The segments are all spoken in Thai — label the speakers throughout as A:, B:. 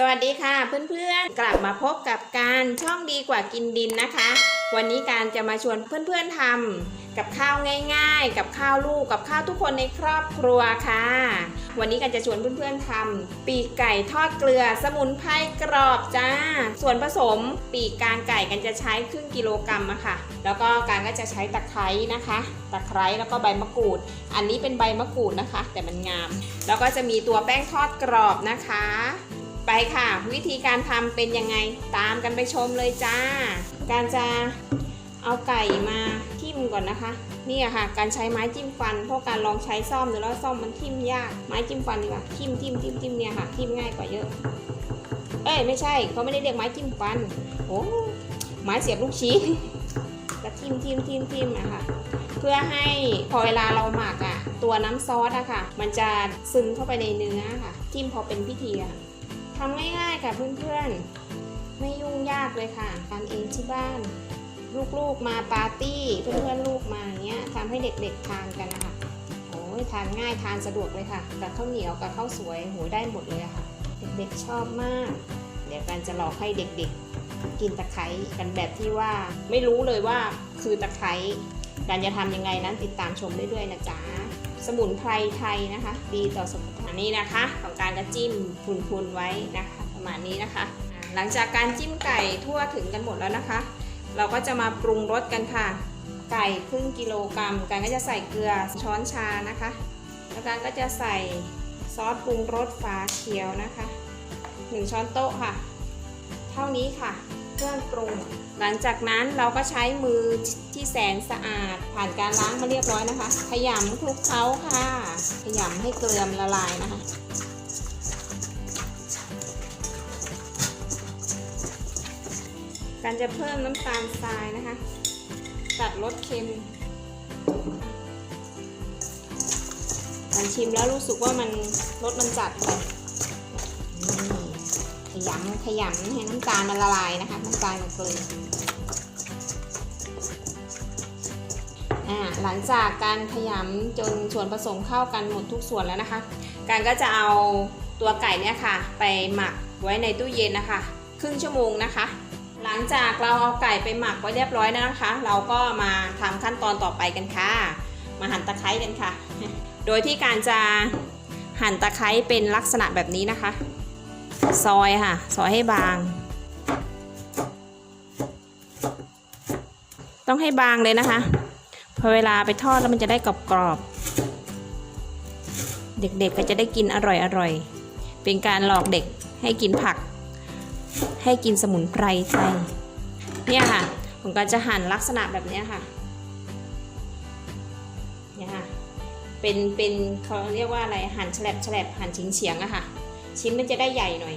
A: สวัสดีค่ะเพื่อนๆ กลับมาพบกับการช่องดีกว่ากินดินนะคะ วันนี้การจะมาชวนเพื่อนๆทำกับข้าวง่าย ๆ กับข้าวลูกกับข้าวทุกคนในครอบครัวค่ะ วันนี้การจะชวนเพื่อนๆทำปีกไก่ทอดเกลือสมุนไพรกรอบจ้า ส่วนผสมปีกกลางไก่กันจะใช้ครึ่งกิโลกรัมอะค่ะ แล้วก็การก็จะใช้ตะไคร้นะคะ ตะไคร้แล้วก็ใบมะกรูด อันนี้เป็นใบมะกรูดนะคะ แต่มันงาม แล้วก็จะมีตัวแป้งทอดกรอบนะคะ ไปค่ะ วิธีการทำเป็นยังไงตามกันไปชมเลยจ้า การจะเอาไก่มาทิ่มก่อนนะคะ นี่อะค่ะ การใช้ไม้จิ้มฟัน เพราะการลองใช้ซ่อมหรือแล้วซ่อมมันทิ่มยากไม้จิ้มฟันดีกว่าทิ่มทิ่มทิ่มทิ่มเนี่ยค่ะทิ่มง่ายกว่าเยอะ เอ้ยไม่ใช่เขาไม่ได้เรียกไม้จิ้มฟันโอ้ไม้เสียบลูกชิ้นก็ทิ่มทิ่มทิ่มทิ่มอะค่ะเพื่อให้พอเวลาเราหมักอะตัวน้ำซอสอะค่ะ มันจะซึมเข้าไปในเนื้อค่ะจิ้มพอเป็นพิธีอะ ทำง่ายๆค่ะเพื่อนๆ ไม่ยุ่งยากเลยค่ะทำเองที่บ้าน ลูกๆมาปาร์ตี้ เพื่อนๆลูกมาอย่างเงี้ยทำให้เด็กๆทานกันนะคะโอ้ยทานง่ายทานสะดวกเลยค่ะกับข้าวเหนียวกับข้าวสวยโหยได้หมดเลยค่ะ เด็กๆชอบมาก เดี๋ยวการจะหลอกให้เด็กๆ กินตะไคร้กันแบบที่ว่า ไม่รู้เลยว่าคือตะไคร้การจะทำยังไงนั้นติดตามชมได้ด้วยนะจ๊ะสมุนไพรไทยนะคะ ดีต่อสุข นี่นะคะของการก็จิ้มพุนๆไว้นะคะ ประมาณนี้นะคะ หลังจากการจิ้มไก่ทั่วถึงกันหมดแล้วนะคะ เราก็จะมาปรุงรสกันค่ะ ไก่ครึ่งกิโลกรัมการก็จะใส่เกลือช้อนชานะคะ แล้วการก็จะใส่ซอสปรุงรสฝาเขียวนะคะ 1 ช้อนโต๊ะค่ะ เท่านี้ค่ะ เครื่องปรุง หลังจากนั้นเราก็ใช้มือที่แสนสะอาด ผ่านการล้างมาเรียบร้อยนะคะ ขยำคลุกเคล้าค่ะ ขยำให้เกลือมละลายนะคะ การจะเพิ่มน้ำตาลทรายนะคะ ตัดรสเค็มการชิมแล้วรู้สึกว่ามันรสมันจัดไปนี่ข ยำขยำให้น้ำตาลมันละลายนะคะ น้ำตาลกับเกลือหลังจากการขยำจนส่วนผสมเข้ากันหมดทุกส่วนแล้วนะคะ การก็จะเอาตัวไก่เนี่ยค่ะ ไปหมักไว้ในตู้เย็นนะคะ ครึ่งชั่วโมงนะคะ หลังจากเราเอาไก่ไปหมักไว้เรียบร้อยแล้วนะคะ เราก็มาทำขั้นตอนต่อไปกันค่ะ มาหั่นตะไคร้กันค่ะ โดยที่การจะหั่นตะไคร้เป็นลักษณะแบบนี้นะคะ ซอยค่ะ ซอยให้บาง ต้องให้บางเลยนะคะ พอเวลาไปทอดแล้วมันจะได้กรอบๆเด็กๆก็จะได้กินอร่อยๆเป็นการหลอกเด็กให้กินผัก ให้กินสมุนไพรไทย เนี่ยค่ะ ผมก็จะหั่นลักษณะแบบนี้ค่ะ เนี่ยค่ะ เป็น เป็นเขาเรียกว่าอะไร หั่นแฉลบแฉลบหั่นเฉียงเฉียงๆอะค่ะ ชิ้นมันจะได้ใหญ่หน่อย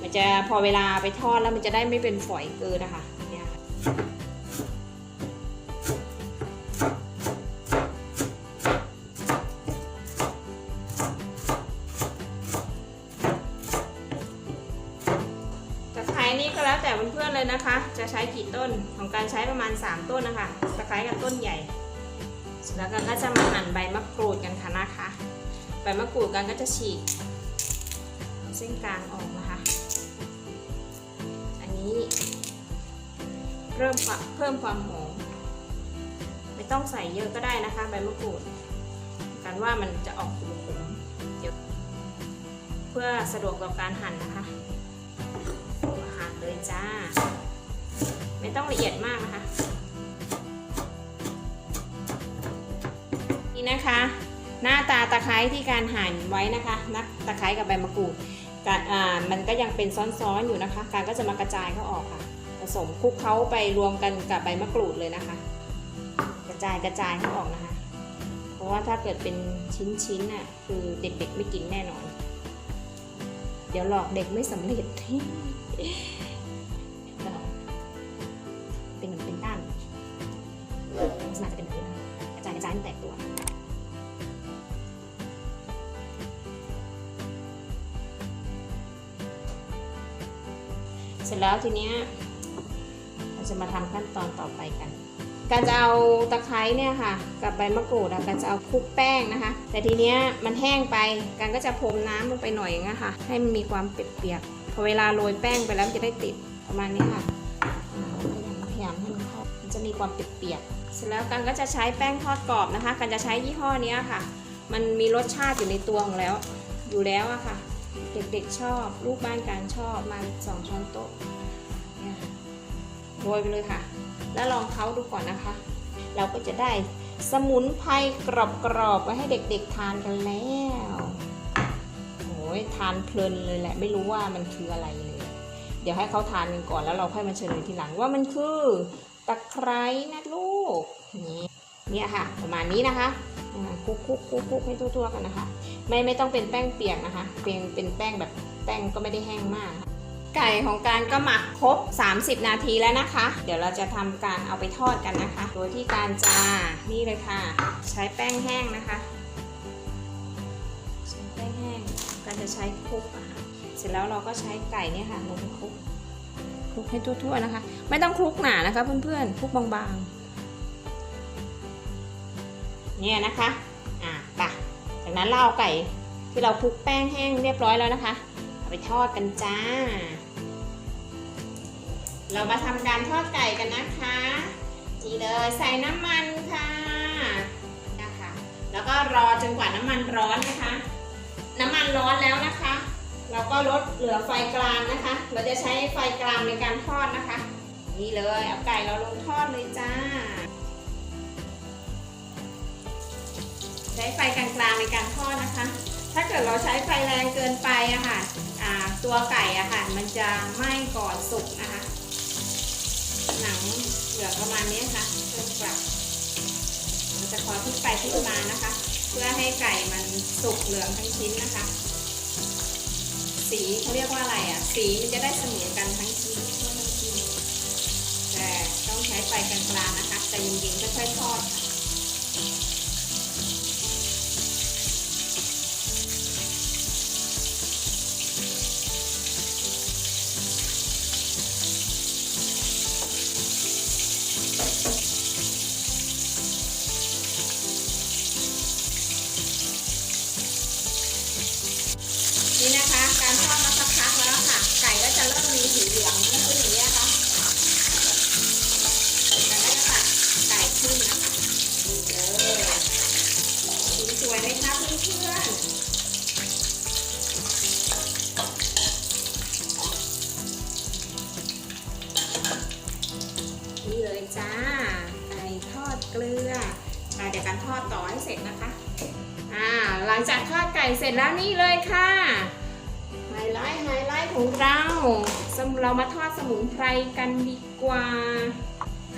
A: มันจะพอเวลาไปทอดแล้วมันจะได้ไม่เป็นฝอยเกินนะคะเนี่ยตะไคร้นี่ก็แล้วแต่เพื่อนๆเลยนะคะ จะใช้กี่ต้นของการใช้ประมาณ 3 ต้นนะคะตะไคร้กับต้นใหญ่แล้วก็จะมาหั่นใบมะกรูดกันค่ะนะคะ ใบมะกรูดกันก็จะฉีก เส้นกลางออกนะคะ อันนี้ เริ่มเพิ่มความหอม ไม่ต้องใส่เยอะก็ได้นะคะใบมะกรูดกันว่ามันจะออกขมๆเดี๋ยวเพื่อสะดวกต่อการหั่นนะคะหั่นเลยจ้า ไม่ต้องละเอียดมากนะคะ นี่นะคะ หน้าตาตะไคร้ที่การหั่นไว้นะคะนักตะไคร้กับใบมะกรูด การอ่ามันก็ยังเป็นซ้อนๆอยู่นะคะ การก็จะมากระจายเขาออกค่ะผสมคลุกเขาไปรวมกันกับใบมะกรูดเลยนะคะ กระจายกระจายเขาออกนะคะ เพราะว่าถ้าเกิดเป็นชิ้นๆน่ะคือเด็กๆไม่กินแน่นอน เดี๋ยวหลอกเด็กไม่สำเร็จ แล้วทีเนี้ยเราจะมาทำขั้นตอนต่อไปกัน การจะเอาตะไคร้เนี่ยค่ะ กับใบมะกรูดการจะเอาคลุกแป้งนะคะ แต่ทีเนี้ยมันแห้งไปการก็จะพรมน้ำลงไปหน่อยนะคะ ให้มันมีความเปียกๆพอเวลาโรยแป้งไปแล้วมันจะได้ติดประมาณนี้ค่ะอ่าพยายามให้มันเข้ามันจะมีความเปียกๆเสร็จแล้วกันก็จะใช้แป้งทอดกรอบนะคะกันจะใช้ยี่ห้อนี้ค่ะ มันมีรสชาติอยู่ในตัวของแล้วอยู่แล้วอะค่ะ เด็กๆชอบ ลูกบ้านการชอบมาสองช้อนโต๊ะเนี่ยค่ะโรยไปเลยค่ะ แล้วลองเคาดูก่อนนะคะ เราก็จะได้สมุนไพรกรอบๆไว้ให้เด็กๆทานกันแล้วโอ้ยทานเพลินเลยแหละ ไม่รู้ว่ามันคืออะไรเลย เดี๋ยวให้เขาทานกันก่อนแล้วเราค่อยมาเฉลยทีหลังว่ามันคือตะไคร้นะลูกนี่เนี่ยค่ะ ประมาณนี้นะคะ คลุกคุกคุกคุกให้ทั่วๆกันนะคะ ไม่ไม่ต้องเป็นแป้งเปียกนะคะเป็นเป็นแป้งแบบแป้งก็ไม่ได้แห้งมาก ไก่ของการก็หมักครบ 30 นาทีแล้วนะคะ เดี๋ยวเราจะทำการเอาไปทอดกันนะคะ โดยที่การจะนี่เลยค่ะ ใช้แป้งแห้งนะคะ ใช้แป้งแห้งการจะใช้คลุกอะค่ะเสร็จแล้วเราก็ใช้ไก่เนี่ยค่ะลงคลุกคลุกให้ทั่วๆนะคะ ไม่ต้องคลุกหนานะคะเพื่อนๆคลุกบางๆ เนี่ยนะคะ อะไปจากนั้นเราเอาไก่ที่เราคลุกแป้งแห้งเรียบร้อยแล้วนะคะเอาไปทอดกันจ้า เรามาทำการทอดไก่กันนะคะนี่เลยใส่น้ำมันค่ะนะคะ แล้วก็รอจนกว่าน้ำมันร้อนนะคะ น้ำมันร้อนแล้วนะคะ เราก็ลดเหลือไฟกลางนะคะ เราจะใช้ไฟกลางในการทอดนะคะ นี่เลยเอาไก่เราลงทอดเลยจ้า ช้ไฟกลางๆในการทอดนะคะ ถ้าเกิดเราใช้ไฟแรงเกินไปอะค่ะอ่าตัวไก่อะค่ะมันจะไหม้ก่อนสุกนะคะ หนังเหลืองประมาณนี้ค่ะเริ่มกลับเราจะคอยพลิกไปพลิกมานะคะ เพื่อให้ไก่มันสุกเหลืองทั้งชิ้นนะคะ สีเขาเรียกว่าอะไรอะสีมันจะได้เสมอกันทั้งชิ้นทั่วทั้งชิ้นแต่ต้องใช้ไฟกลางๆนะคะใจเย็นๆค่อยๆทอดค่ะ เลยจ้าไก่ทอดเกลือเดี๋ยวการทอดต่อให้เสร็จนะคะ อ่า หลังจากทอดไก่เสร็จแล้วนี่เลยค่ะ ไฮไลท์ไฮไลท์ของเราสมเรามาทอดสมุนไพรกันดีกว่า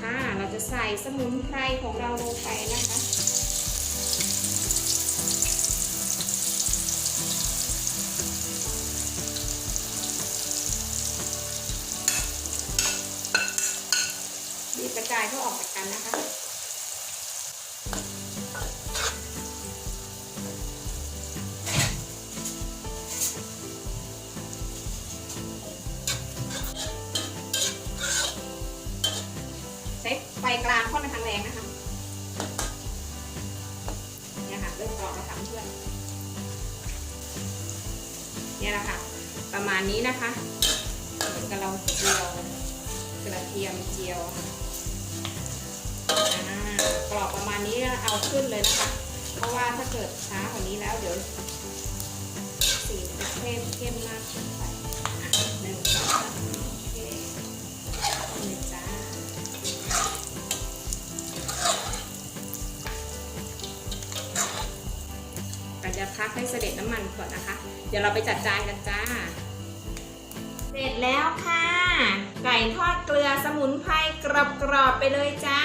A: ค่ะ เราจะใส่สมุนไพรของเราลงไปนะคะ กลางค่อนไปทางแรงนะคะเนี่ยค่ะเริ่มกรอบแล้วค่ะเพื่อนเนี่ยแหละค่ะ ประมาณนี้นะคะเหมือนกับเราเจียวกระเทียมเจียวค่ะอ่ากรอบประมาณนี้เอาขึ้นเลยนะคะ เพราะว่าถ้าเกิดช้ากว่านี้แล้วเดี๋ยวสีจะเข้มเข้มมากเกินไปหนึ่งสองสามโอเค จะพักให้เสด็จน้ำมันก่อนนะคะ เดี๋ยวเราไปจัดจานกันจ้า เสร็จแล้วค่ะ ไก่ทอดเกลือสมุนไพรกรอบๆไปเลยจ้า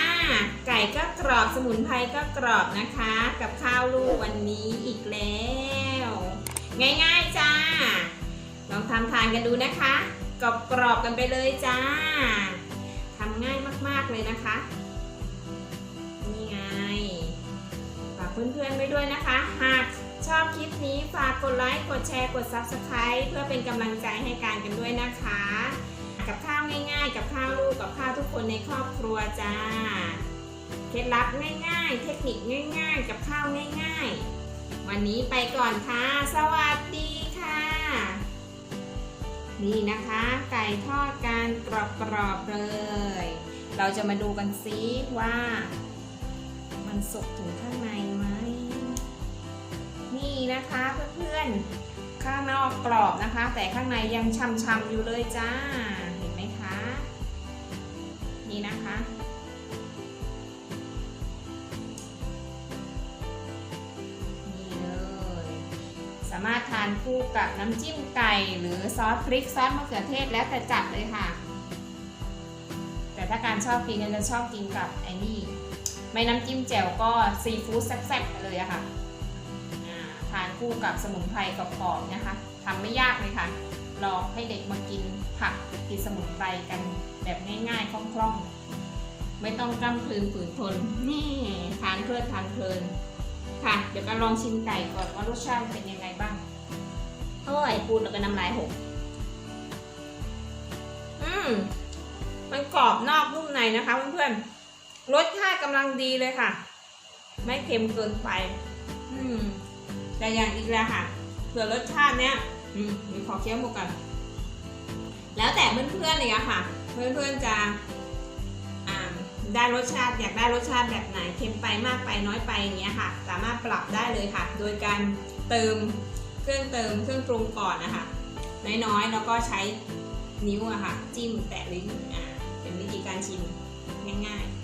A: ไก่ก็กรอบสมุนไพรก็กรอบนะคะ กับข้าวลูกวันนี้อีกแล้ว ง่ายๆจ้า ลองทำทานกันดูนะคะกรอบๆกันไปเลยจ้าทำง่ายมากๆเลยนะคะ นี่ไง ฝากเพื่อนๆไว้ด้วยนะคะหาก ชอบคลิปนี้ฝากกดไลค์ กดแชร์ กด Subscribe เพื่อเป็นกำลังใจให้การกันด้วยนะคะ กับข้าวง่ายๆ กับข้าวลูก กับข้าวทุกคนในครอบครัวจ้า เคล็ดลับง่ายๆ เทคนิคง่าย ๆ กับข้าวง่าย ๆ วันนี้ไปก่อนค่ะ สวัสดีค่ะ นี่นะคะ ไก่ทอดการกรอบๆเลย เราจะมาดูกันซิว่า มันสุกถึงข้างใน นี่นะคะเพื่อนๆ ข้างนอกกรอบนะคะ แต่ข้างในยังช่ำๆอยู่เลยจ้า เห็นไหมคะ นี่นะคะนี่เลยสามารถทานคู่กับน้ำจิ้มไก่ หรือซอสพริกซอสมะเขือเทศแล้วแต่จัดเลยค่ะ แต่ถ้าการชอบกินก็จะชอบกินกับไอ้นี่ ไม่น้ำจิ้มแจ่วก็ซีฟู้ดแซ่บๆเลยอะค่ะอ่าทาน คู่กับสมุนไพรกรอบๆนะคะทำไม่ยากเลยค่ะ ลองให้เด็กมากินผักกินสมุนไพรกันแบบง่ายๆคล่องๆ ไม่ต้องกล้ำกลืนฝืนทนนี่ทานเพลิดทานเพลินค่ะ เดี๋ยวก็ลองชิมไก่ก่อนว่ารสชาติเป็นยังไงบ้างอร่อยพูดแล้วก็น้ำลายหกอืมมันกรอบนอกนุ่มในนะคะเพื่อนๆรสชาติกำลังดีเลยค่ะ ไม่เค็มเกินไป อืม แต่อย่างอีกแล้วค่ะเผื่อรสชาติเนี้ยอืมมีขอเคี้ยวหมดกันแล้วแต่เพื่อนๆเลยอะค่ะ เพื่อนๆจะได้รสชาติอยากได้รสชาติแบบไหนเค็มไปมากไปน้อยไปอย่างเงี้ยค่ะ สามารถปรับได้เลยค่ะ โดยการเติมเครื่องเติมเครื่องปรุงก่อนนะคะน้อยๆแล้วก็ใช้นิ้วอะค่ะ จิ้มแตะลิ้นอ่าเป็นวิธีการชิมง่ายๆ